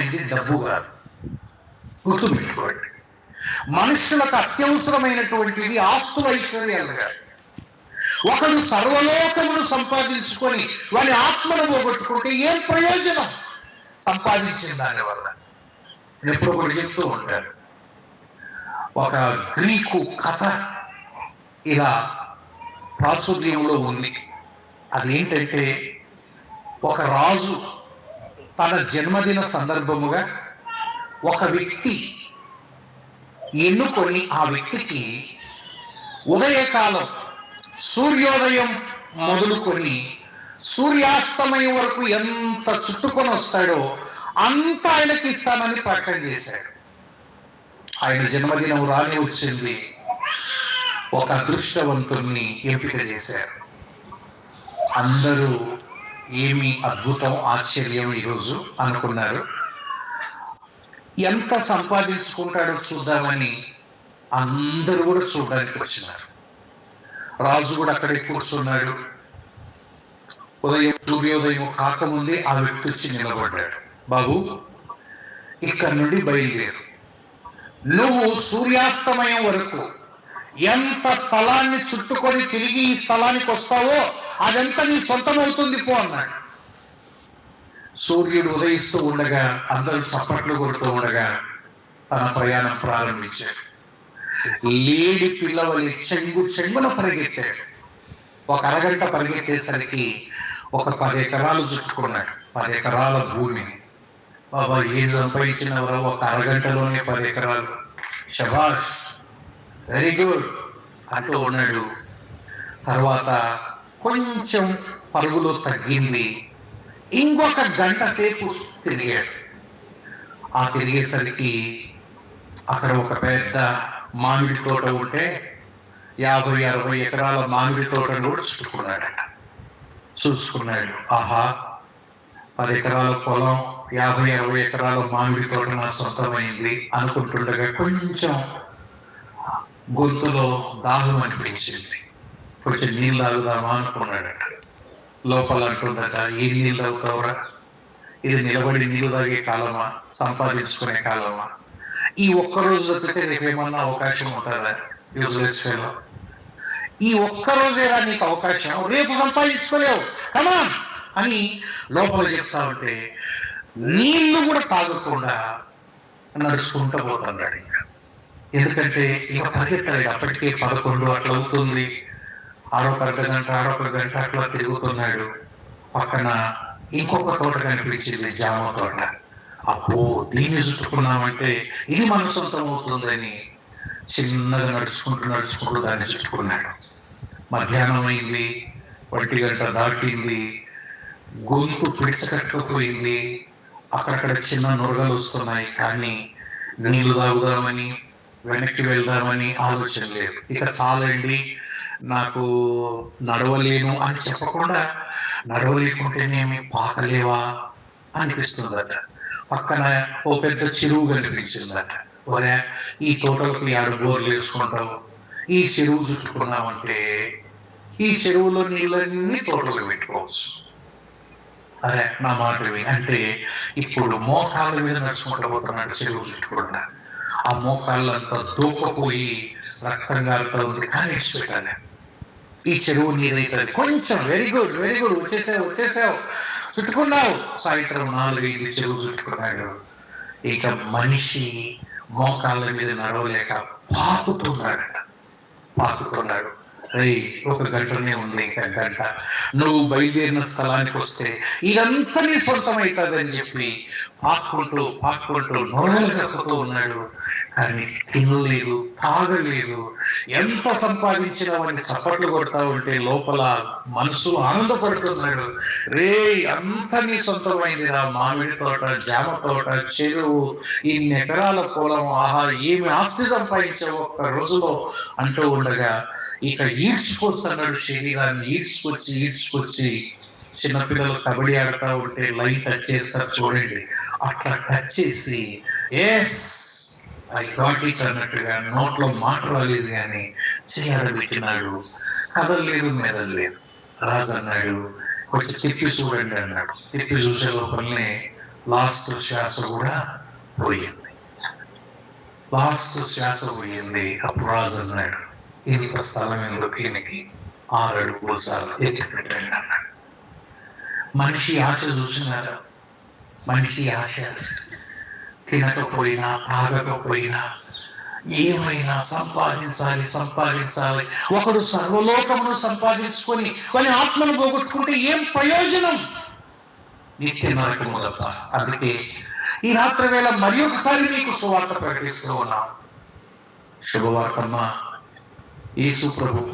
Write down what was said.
ఇది డబ్బు కాదు గుర్తుపెట్టుకోండి మనుషులకు అత్యవసరమైనటువంటిది ఆస్తుల ఐశ్వర్యాలు కాదు. ఒకడు సర్వలోకమును సంపాదించుకొని వాని ఆత్మను పోగొట్టుకుంటే ఏం ప్రయోజనం? సంపాదించిన దానివల్ల ఎప్పుడు కూడా చెప్తూ ఉంటారు ఒక గ్రీకు కథ ఇలా ప్రాచుర్యంలో ఉంది. అదేంటంటే ఒక రాజు తన జన్మదిన సందర్భముగా ఒక వ్యక్తి ఎన్నుకొని ఆ వ్యక్తికి ఉదయకాలం సూర్యోదయం మొదలుకొని సూర్యాస్తమయం వరకు ఎంత చుట్టుకొని వస్తాడో అంత ఆయనకి ఇస్తానని ప్రకటన చేశాడు. ఆయన జన్మదినం రాని వచ్చింది. ఒక అదృష్టవంతుణ్ణి ఎంపిక చేశారు. అందరూ ఏమి అద్భుతం ఆశ్చర్యం ఈరోజు అనుకున్నారు? ఎంత సంపాదించుకుంటాడో చూద్దామని అందరూ కూడా చూడడానికి వచ్చినారు. రాజు కూడా అక్కడే కూర్చున్నాడు. ఉదయం సూర్యోదయం కాకముందే ఆ వ్యక్తి వచ్చి నిలబడ్డాడు. బాబు ఇక్కడ నుండి బయలుదేరు. నువ్వు సూర్యాస్తమయం వరకు ఎంత స్థలాన్ని చుట్టుకొని తిరిగి ఈ స్థలానికి వస్తావో అదంతా నీ సొంతమవుతుంది పో అన్నాడు. సూర్యుడు ఉదయిస్తూ ఉండగా అందరూ చప్పట్లు కొడుతూ ఉండగా తన ప్రయాణం ప్రారంభించాడు. లేడి పిల్లవలి చెంగు చెంగున పరిగెత్తాడు. ఒక అరగంట పరిగెత్తేసరికి ఒక పది ఎకరాలు చుట్టుకున్నాడు. పది ఎకరాల భూమిని బాబా ఏం సంపాదించినవరో ఒక అరగంటలోనే పది ఎకరాలు. శబాష్ వెరీ గుడ్. అంటూ ఉన్నాడు. తర్వాత కొంచెం పరుగులో తగ్గింది. ఇంకొక గంట సేపు తిరిగాడు. ఆ తిరిగేసరికి అక్కడ ఒక పెద్ద మామిడి తోట ఉంటే యాభై అరవై ఎకరాల మామిడి తోటను కూడా చూసుకున్నాడట. చూసుకున్నాడు. ఆహా పది ఎకరాల పొలం యాభై అరవై ఎకరాల మామిడి తోట నా సొంతమైంది అనుకుంటుండగా కొంచెం గొంతులో దాహం అనిపించింది. కొంచెం నీళ్ళు తాగుదామా అనుకున్నాడట. లోపల అంటుందట ఏ నీళ్ళు తాగుతావురా? ఇది నిలబడి నీళ్ళు తాగే కాలమా? సంపాదించుకునే కాలమా? ఈ ఒక్క రోజు తప్పితే రేపు ఏమన్నా అవకాశం ఉంటుందా? Useless fellow. ఈ ఒక్క రోజేరా నీకు అవకాశం. రేపు సంపాదించుకోలేవు. కమా అని లోపల చెప్తా ఉంటే నీళ్ళు కూడా తాగకుండా నడుచుకుంటూ పోతున్నాడు ఇంకా ఎందుకంటే ఇక పరిగెత్తాడు అప్పటికే పదకొండు అట్లా అవుతుంది. ఆరొక అర్ధ గంట ఆరొక గంట అట్లా తిరుగుతున్నాడు. పక్కన ఇంకొక తోట కనిపించింది జామ తోట. అబ్బో దీన్ని చుట్టుకున్నామంటే ఇది మన సొంతం అవుతుందని చిన్నగా నడుచుకుంటూ నడుచుకుంటూ దాన్ని చుట్టుకున్నాడు. మధ్యాహ్నం అయింది ఒంటి గంట దాటింది గొంతు పిడిచకట్టుకుపోయింది. అక్కడక్కడ చిన్న నురగలు వస్తున్నాయి కానీ నీళ్ళు తాగుదామని వెనక్కి వెళ్దామని ఆలోచన లేదు. ఇక చాలండి నాకు నడవలేను అని చెప్పకుండా నడవలేకుంటేనేమి పాకలేవా అనిపిస్తుందట. పక్కన ఓ పెద్ద చెరువు కనిపించిందట. ఒరే ఈ తోటలకు ఏడు బోర్లు వేసుకుంటావు? ఈ చెరువు చుట్టుకున్నామంటే ఈ చెరువులో నీళ్ళన్నీ తోటలు పెట్టుకోవచ్చు. అదే నా మాట అంటే ఇప్పుడు మోకాళ్ళ మీద నడుచుకుంటూ పోతున్నాడు చెరువు చుట్టుకుండా ఆ మోకాళ్ళంతా దూకపోయి రక్తం గారుతా ఉంది. కానీ పెట్టాను ఈ చెరువు నీరైతుంది కొంచెం వెరీ గుడ్ వెరీ గుడ్ వచ్చేసావు వచ్చేసావు. చుట్టుకున్నావు. సాయంత్రం నాలుగైదు చెరువు చుట్టుకున్నాడు. ఇక మనిషి మోకాళ్ళ మీద నడవలేక పాకుతున్నాడట. పాకుతున్నాడు. రేయ్ ఒక గంటనే ఉంది ఇంకా గంట. నువ్వు బయలుదేరిన స్థలానికి వస్తే ఇదంతా నీ సొంతమవుతుందని చెప్పి పాక్కుంటూ పాక్కుంటూ నోరలు కక్కుతూ ఉన్నాడు. కానీ తినలేదు తాగలేదు. ఎంత సంపాదించినావని చప్పట్లు కొడతా ఉంటే లోపల మనసు ఆనందపడుతున్నాడు. రే అంత నీ సొంతమైంది రా. మామిడి తోట జామ తోట చెరువు ఇన్ని ఎకరాల పొలం ఆహా ఏమి ఆస్తి సంపాదించావు ఒక్క రోజులో అంటూ ఉండగా ఇక ఈడ్చుకొస్తున్నాడు శరీరాన్ని ఈడ్చుకొచ్చి ఈడ్చుకొచ్చి చిన్నపిల్లలు కబడ్డీ ఆడుతూ ఉంటే లైట్ టచ్ చేస్తారు చూడండి. అట్లా టచ్ చేసి ఎస్ ఐ గాట్ ఇట్ అన్నట్టుగా నోట్లో మాట రాలేదు కానీ చేయాలబెట్టినాడు కదలలేదు మెదలలేదు రాజు అన్నాడు కొంచెం తిప్పి చూడండి అన్నాడు. తిప్పి చూసే లోపలనే లాస్ట్ శ్వాస కూడా పోయింది. లాస్ట్ శ్వాస పోయింది. అప్పుడు రాజు అన్నాడు ఇంత స్థలం ఎందుకు ఈయనకి? ఆరు అడుగులు చాలు ఎత్తి పెట్టండి అన్నాడు. మనిషి ఆశ చూసినారా? మనిషి ఆశ తినకపోయినా తాగకపోయినా ఏమైనా సంపాదించాలి సంపాదించాలి. ఒకడు సర్వలోకమును సంపాదించుకొని వాళ్ళ ఆత్మను పోగొట్టుకుంటే ఏం ప్రయోజనం? నిత్య నరకము తప్ప. అందుకే ఈ రాత్రి వేళ మరి ఒకసారి నీకు సువార్త ప్రకటిస్తూ ఉన్నాం. శుభవార్తమ్మ. యేసు ప్రభు